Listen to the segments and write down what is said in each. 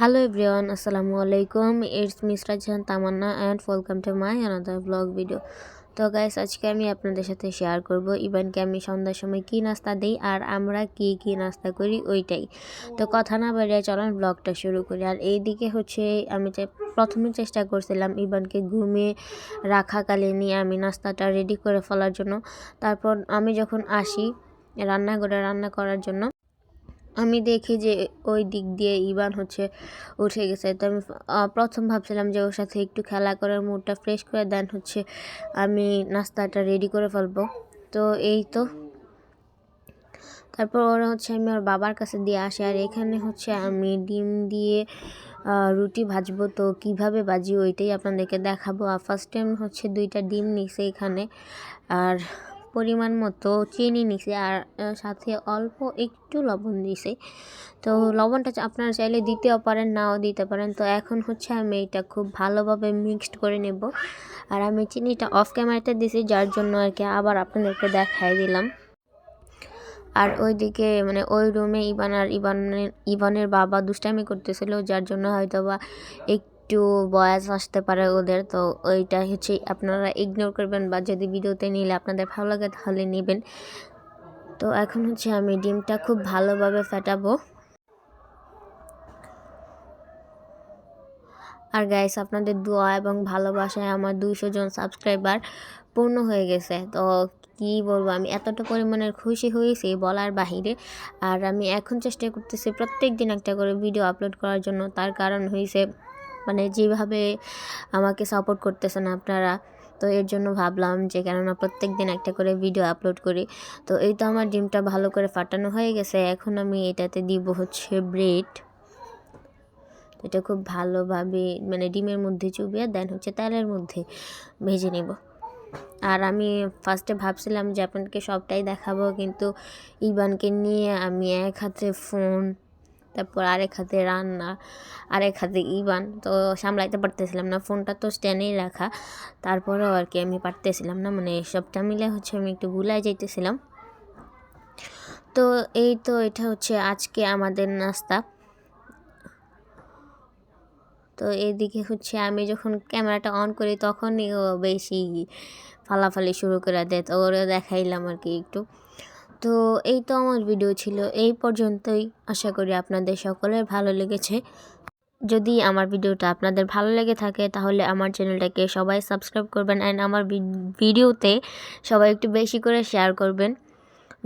Hello everyone, Assalamu alaikum. It's Miss Rajan Tamanna and welcome to my another vlog video. তো guys আজকে আমি আপনাদের সাথে share করব ইভানকে আমি সন্ধ্যার সময় কি নাস্তা দিই আর আমরা কি কি নাস্তা করি ওইটাই তো কথা না বাড়িয়ে চলেন ব্লগটা শুরু করি আর এইদিকে হচ্ছে আমি প্রথমে চেষ্টা করছিলাম ইভানকে ঘুমিয়ে রাখাকালীনই আমি নাস্তাটা রেডি করে ফেলার জন্য তারপর আমি যখন আসি রান্নাঘরে রান্না করার জন্য আমি দেখি যে ওই দিক দিয়ে ইবান হচ্ছে, উঠে গেছে। তো আমি প্রথম ভাবছিলাম যে ওর সাথে একটু খেলা করে মুডটা ফ্রেশ করে দেন হচ্ছে আমি নাস্তাটা রেডি করে ফেলব। তো এই তো। তারপর ওরা হচ্ছে আমি ওর বাবার কাছে দিয়ে আসি। আর এখানে হচ্ছে আমি ডিম দিয়ে রুটি ভাজবো। তো কীভাবে ভাজি ওইটাই আপনাদেরকে দেখাবো। আর ফার্স্ট টাইম হচ্ছে দুইটা ডিম নিছে এখানে। আর পরিমাণ মতো চিনি নিছে আর সাথে অল্প একটু লবণ দিছে। তো লবণটা আপনারা চাইলে দিতেও পারেন, নাও দিতে পারেন। তো এখন হচ্ছে আমি এটা খুব ভালোভাবে মিক্সড করে নেব। আর আমি চিনিটা অফ ক্যামেরাতে দিছি, যার জন্য আর কি আবার আপনাদেরকে দেখাই দিলাম। আর ওইদিকে মানে ওই রুমে ইবান আর ইবানের ইবানের বাবা দুষ্টামি করতেছিল, যার জন্য হয়তো বা একটু বয়াস আসতে পারে ওদের, তো ওইটা হচ্ছে আপনারা ইগনোর করবেন বা যদি ভিডিওতে নিলে আপনাদের ভালো লাগে তাহলে নেবেন। তো এখন হচ্ছে আমি ডিমটা খুব ভালোভাবে ফেটাবো। আর গাইস আপনাদের দোয়া এবং ভালোবাসায় আমার দুইশো জন সাবস্ক্রাইবার পূর্ণ হয়ে গেছে। তো কি বলব, আমি এতটা পরিমাণের খুশি হয়েছি বলার বাহিরে। আর আমি এখন চেষ্টা করতেছি প্রত্যেক দিন একটা করে ভিডিও আপলোড করার জন্য। তার কারণ হয়েছে মানে যেভাবে আমাকে সাপোর্ট করতেছেন আপনারা, তো এর জন্য ভাবলাম যে কেননা প্রত্যেক দিন একটা করে ভিডিও আপলোড করি। তো এই তো আমার ডিমটা ভালো করে ফাটানো হয়ে গেছে, এখন আমি এটাতে দিব হচ্ছে ব্রেড এটা খুব ভালোভাবে মানে ডিমের মধ্যে চুবিয়ে দেন হচ্ছে তেলের মধ্যে ভেজে নেব। আর আমি ফার্স্টে ভাবছিলাম যে আপনাকে সবটাই দেখাবো, কিন্তু ইবানকে নিয়ে আমি এক হাতে ফোন তারপর আরেক হাতে রান্না, আরেক হাতে ইবান। তো সামলাইতে পারতেছিলাম না, ফোনটা তো স্ট্যান্ডেই রাখা। তারপরেও আর কি আমি পারতেছিলাম না মানে সবটা মিলে হচ্ছে আমি একটু ভুলাই যাইতেছিলাম। তো এই তো এটা হচ্ছে আজকে আমাদের নাস্তা। তো এদিকে হচ্ছে আমি যখন ক্যামেরাটা অন করি তখনই ও বেশি ফালাফালি শুরু করে দেয়, তো ওরা দেখাইলাম আর কি একটু। তো এই তো আমার ভিডিও ছিল। এই পর্যন্তই। আশা করি আপনাদের সকলের ভালো লেগেছে। যদি আমার ভিডিওটা আপনাদের ভালো লেগে থাকে, তাহলে আমার চ্যানেলটাকে সবাই সাবস্ক্রাইব করবেন অ্যান্ড আমার ভিডিওতে সবাই একটু বেশি করে শেয়ার করবেন,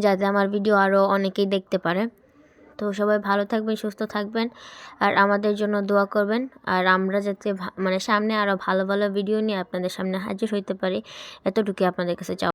যাতে আমার ভিডিও আরও অনেকেই দেখতে পারে। তো সবাই ভালো থাকবেন, সুস্থ থাকবেন, আর আমাদের জন্য দোয়া করবেন। আর আমরা যাতে মানে সামনে আরও ভালো ভালো ভিডিও নিয়ে আপনাদের সামনে হাজির হইতে পারি, এতটুকুই আপনাদের কাছে চাও